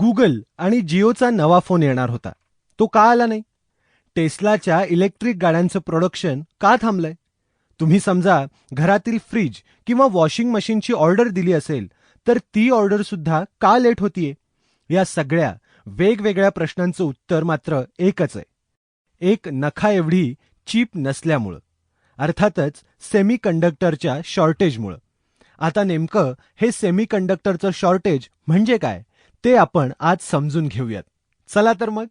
Google आणि जिओचा नवा फोन येणार होता. तो का आला नाही? टेस्लाच्या इलेक्ट्रिक गाड्यांचं प्रोडक्शन का थांबलंय? तुम्ही समजा घरातील फ्रीज किंवा वॉशिंग मशीनची ऑर्डर दिली असेल तर ती ऑर्डर सुद्धा का लेट होतीये? या सगळ्या वेगवेगळ्या प्रश्नांचं उत्तर मात्र एकच आहे. एक नखा एवढी चीप नसल्यामुळं. अर्थातच सेमी कंडक्टरच्या शॉर्टेजमुळं आता नेमकं हे सेमी कंडक्टरचं शॉर्टेज म्हणजे काय? ते आपण आज समजून घेऊयात. चला तर मग.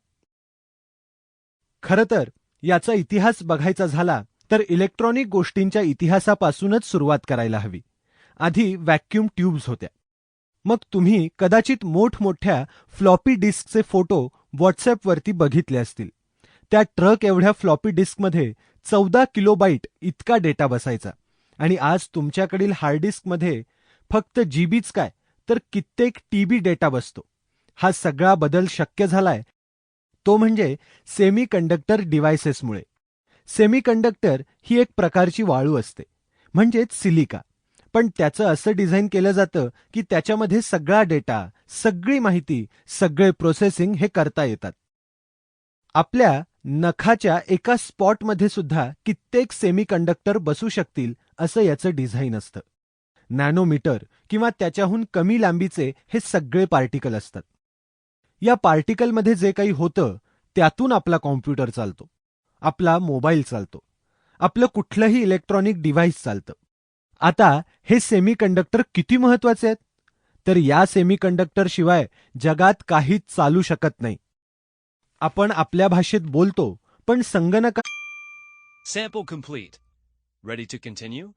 खरं तर याचा इतिहास बघायचा झाला तर इलेक्ट्रॉनिक गोष्टींच्या इतिहासापासूनच सुरुवात करायला हवी. आधी व्हॅक्युम ट्यूब्स होत्या. मग तुम्ही कदाचित मोठमोठ्या फ्लॉपी डिस्कचे फोटो व्हॉट्सअपवरती बघितले असतील. त्या ट्रक एवढ्या फ्लॉपी डिस्कमध्ये चौदा किलोबाईट इतका डेटा बसायचा. आणि आज तुमच्याकडील हार्ड डिस्कमध्ये फक्त जीबीच काय? तर कित्येक टीबी डेटा बसतो. हा सगळा बदल शक्य झालाय. तो म्हणजे सेमी कंडक्टर डिव्हायसेसमुळे सेमी कंडक्टर ही एक प्रकारची वाळू असते. म्हणजेच सिलिका. पण त्याचं असं डिझाईन केलं जातं की त्याच्यामध्ये सगळा डेटा सगळी माहिती सगळे प्रोसेसिंग हे करता येतात. आपल्या नखाच्या एका स्पॉटमध्ये सुद्धा कित्येक सेमी कंडक्टर बसू शकतील असं याचं डिझाईन असतं. नॅनोमीटर किंवा त्याच्याहून कमी लांबीचे हे सगळे पार्टिकल असतात. या पार्टिकलमध्ये जे काही होतं त्यातून आपला कॉम्प्युटर चालतो. आपला मोबाईल चालतो. आपलं कुठलंही इलेक्ट्रॉनिक डिव्हाइस चालतं. आता हे सेमीकंडक्टर किती महत्त्वाचे आहेत? तर या सेमीकंडक्टर शिवाय जगात काहीच चालू शकत नाही. आपण आपल्या भाषेत बोलतो पण संगणका Sample complete. Ready to continue?